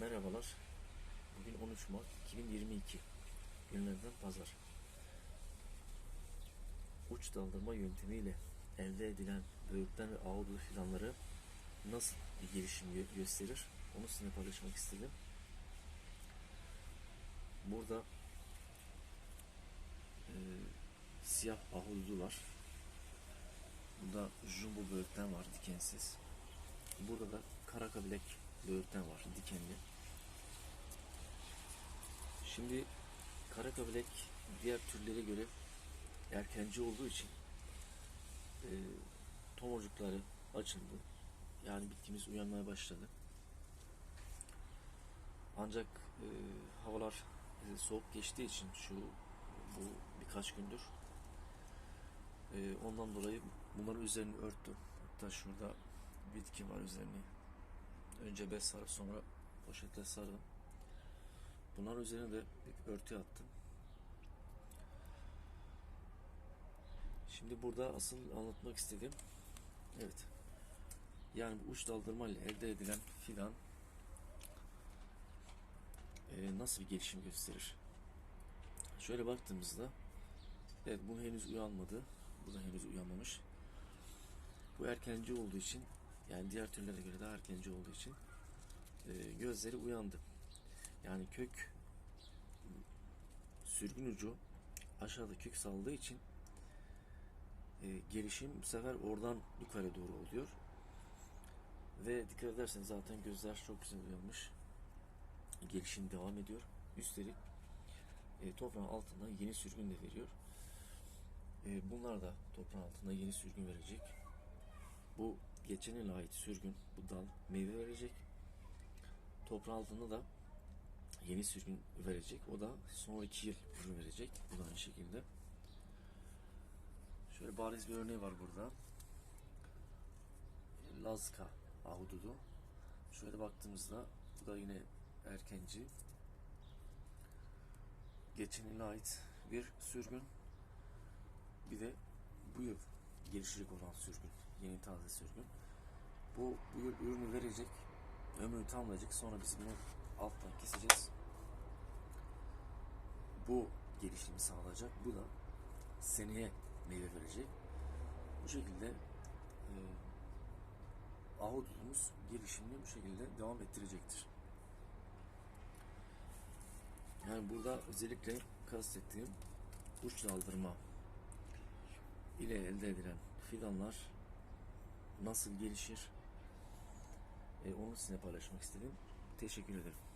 Merhabalar. Bugün 13 Mart 2022. Günlerden pazar. Uç daldırma yöntemiyle elde edilen böğürtlen ve ahududu fidanları nasıl bir gelişim gö- gösterir? Onu sizinle paylaşmak istedim. Burada e, siyah ahududu var. Burada jumbo böğürtlen var dikensiz. Burada da karakabilek böğürtlen var dikenli. Şimdi karakabilek diğer türlere göre erkenci olduğu için e, tomurcukları açıldı. Yani bitkimiz uyanmaya başladı. Ancak e, havalar e, soğuk geçtiği için şu bu birkaç gündür e, ondan dolayı bunların üzerini örttüm. Hatta şurada bitki var üzerini. Önce bez sarıp sonra poşetle sardım. Bunlar üzerine de bir örtü attım. Şimdi burada asıl anlatmak istediğim evet yani bu uç daldırma ile elde edilen fidan e, nasıl bir gelişim gösterir? Şöyle baktığımızda evet bu henüz uyanmadı. Bu da henüz uyanmamış. Bu erkenci olduğu için yani diğer türlere göre daha erkenci olduğu için e, gözleri uyandı. Yani kök sürgün ucu aşağıda kök saldığı için e, gelişim bu sefer oradan yukarı doğru oluyor. Ve dikkat ederseniz zaten gözler çok güzel uyanmış. Gelişim devam ediyor. Üstelik e, toprağın altından yeni sürgün de veriyor. E, bunlar da toprağın altında yeni sürgün verecek. Bu geçen yıl ait sürgün, bu dal meyve verecek. Toprağın altında da yeni sürgün verecek. O da sonraki yıl ürün verecek. Bu da aynı şekilde. Şöyle bariz bir örneği var burada. Lazka ahududu. Şöyle baktığımızda bu da yine erkenci. Geçen yıla ait bir sürgün. Bir de bu yıl gelişecek olan sürgün. Yeni taze sürgün. Bu, bu ürünü verecek. Ömrünü tamamlayacak. Sonra biz bunu alttan keseceğiz. Bu gelişimi sağlayacak. Bu da seneye meyve verecek. Bu şekilde e, ahududumuz gelişimini bu şekilde devam ettirecektir. Yani burada özellikle kastettiğim uç daldırma ile elde edilen fidanlar nasıl gelişir e, onu sizinle paylaşmak istedim. Teşekkür ederim.